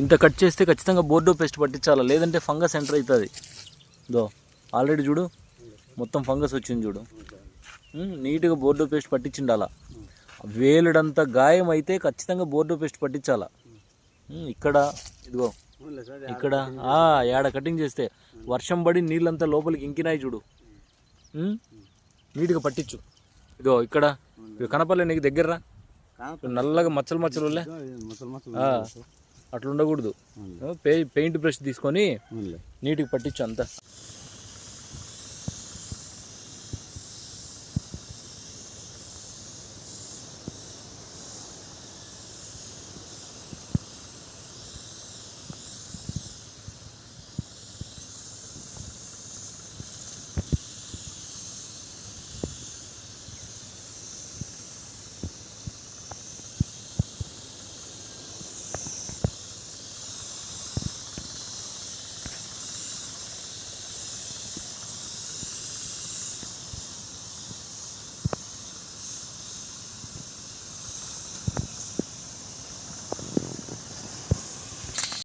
ఇంత కట్ చేస్తే ఖచ్చితంగా బోర్డో పేస్ట్ పట్టించాలా? లేదంటే ఫంగస్ ఎంటర్ అవుతుంది. దో ఆల్రెడీ చూడు మొత్తం ఫంగస్ వచ్చింది చూడు. నీట్గా బోర్డో పేస్ట్ పట్టించిండాలా? వేలుడంత గాయం అయితే ఖచ్చితంగా బోర్డో పేస్ట్ పట్టించాలా? ఇక్కడ ఇదిగో ఇక్కడ ఏడ కటింగ్ చేస్తే వర్షం పడి నీళ్ళంతా లోపలికి ఇంకినాయి చూడు. నీట్గా పట్టించు. ఇదో ఇక్కడ కనపడలే నీకు దగ్గర. నల్లగా మచ్చలు మచ్చలు అట్లా ఉండకూడదు పెయింట్ బ్రష్ తీసుకొని నీట్గా పట్టించు అంతా.